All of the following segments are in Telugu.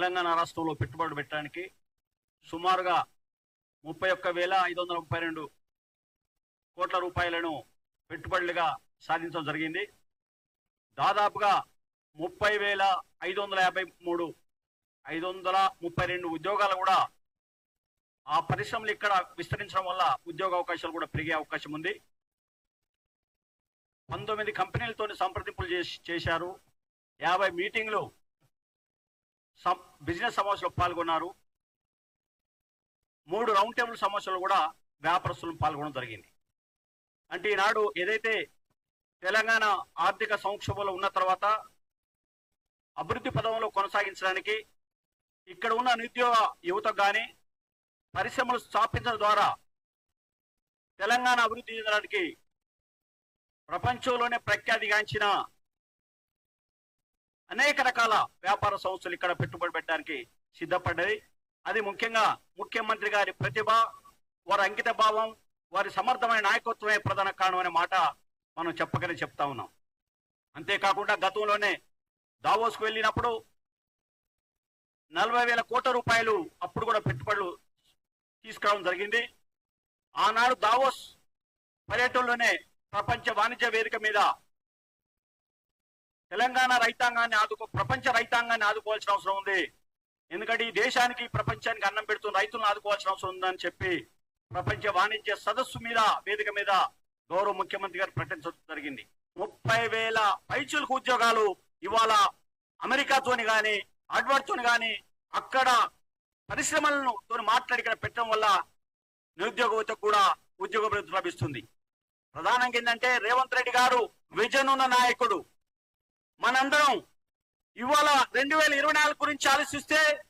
తెలంగాణ రాష్ట్రంలో పెట్టుబడి పెట్టడానికి సుమారుగా ముప్పై ఒక్క వేల ఐదు వందల ముప్పై రెండు కోట్ల రూపాయలను పెట్టుబడులుగా సాధించడం జరిగింది. దాదాపుగా ముప్పై వేల ఐదు వందల యాభై మూడు ఐదు వందల ముప్పై రెండు ఉద్యోగాలు కూడా ఆ పరిశ్రమలు ఇక్కడ విస్తరించడం వల్ల ఉద్యోగ అవకాశాలు కూడా పెరిగే అవకాశం ఉంది. పంతొమ్మిది కంపెనీలతో సంప్రదింపులు చేసి చేశారు. యాభై మీటింగ్లు బిజినెస్ సమావేశంలో పాల్గొన్నారు. మూడు రౌండ్ టేబుల్ సమావేశంలో కూడా వ్యాపారస్తులు పాల్గొనడం జరిగింది. అంటే ఈనాడు ఏదైతే తెలంగాణ ఆర్థిక సంక్షోభంలో ఉన్న తర్వాత అభివృద్ధి పదంలో కొనసాగించడానికి ఇక్కడ ఉన్న నిరుద్యోగ యువతకు కానీ పరిశ్రమలు స్థాపించడం ద్వారా తెలంగాణ అభివృద్ధి చెందడానికి ప్రపంచంలోనే ప్రఖ్యాతిగాంచిన అనేక రకాల వ్యాపార సంస్థలు ఇక్కడ పెట్టుబడి పెట్టడానికి సిద్ధపడ్డాయి. అది ముఖ్యంగా ముఖ్యమంత్రి గారి ప్రతిభ వారి అంకిత భావం వారి సమర్థమైన నాయకత్వమే ప్రధాన కారణం అనే మాట మనం చెప్పకనే చెప్తా ఉన్నాం. అంతేకాకుండా గతంలోనే దావోస్కు వెళ్ళినప్పుడు నలభై వేల కోట్ల రూపాయలు అప్పుడు కూడా పెట్టుబడులు తీసుకురావడం జరిగింది. ఆనాడు దావోస్ పర్యటనలోనే ప్రపంచ వాణిజ్య వేదిక మీద తెలంగాణ రైతాంగాన్ని ఆదుకో ప్రపంచ రైతాంగాన్ని ఆదుకోవాల్సిన అవసరం ఉంది. ఎందుకంటే ఈ దేశానికి ప్రపంచానికి అన్నం పెడుతున్న రైతులను ఆదుకోవాల్సిన అవసరం ఉందని చెప్పి ప్రపంచ వాణిజ్య సదస్సు మీద వేదిక మీద గౌరవ ముఖ్యమంత్రి గారు ప్రకటించడం జరిగింది. ముప్పై వేల పైచులకు ఉద్యోగాలు ఇవాళ అమెరికాతోని కానీ హార్డ్వర్డ్తోని కానీ అక్కడ పరిశ్రమలను తోని మాట్లాడి ఇక్కడ పెట్టడం వల్ల నిరుద్యోగ కూడా ఉద్యోగ భద్రత లభిస్తుంది. ప్రధానంగా ఏంటంటే రేవంత్ రెడ్డి గారు విజనున్న నాయకుడు. మనందరం ఇవాళ రెండు వేల ఇరవై నాలుగు గురించి ఆలోచిస్తే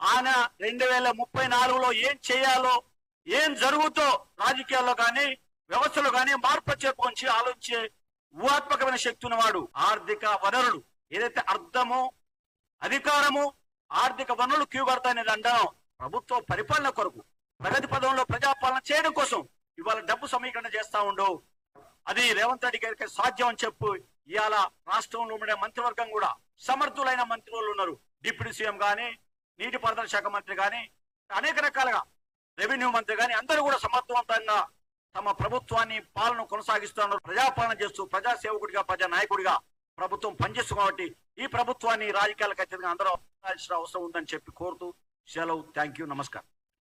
ఆయన రెండు వేల ముప్పై నాలుగులో ఏం చేయాలో ఏం జరుగుతో రాజకీయాల్లో కానీ వ్యవస్థలో కానీ మార్పు చేర్పు ఆలోచించే ఊహాత్మకమైన శక్తి ఉన్నవాడు ఆర్థిక వనరులు. ఏదైతే అర్థము అధికారము ఆర్థిక వనరులు క్యూ అండం అంటాం ప్రభుత్వ పరిపాలన కొరకు ప్రగతి పదంలో ప్రజాపాలన చేయడం కోసం ఇవాళ డబ్బు సమీకరణ చేస్తా ఉండవు అది రేవంత్ రెడ్డి గారికి సాధ్యం అని చెప్పి. ఇవాళ రాష్ట్రంలో ఉండే మంత్రివర్గం కూడా సమర్థులైన మంత్రులు ఉన్నారు. డిప్యూటీ సీఎం కానీ నీటిపారుదల శాఖ మంత్రి కానీ అనేక రకాలుగా రెవెన్యూ మంత్రి కానీ అందరూ కూడా సమర్థవంతంగా తమ ప్రభుత్వాన్ని పాలన కొనసాగిస్తున్నారు. ప్రజాపాలన చేస్తూ ప్రజాసేవకుడిగా ప్రజా నాయకుడిగా ప్రభుత్వం పనిచేస్తుంది కాబట్టి ఈ ప్రభుత్వాన్ని రాజకీయాలకు అత్యంత అందరూ అవసరం ఉందని చెప్పి కోరుతూ సెలవు. Thank you. నమస్కారం.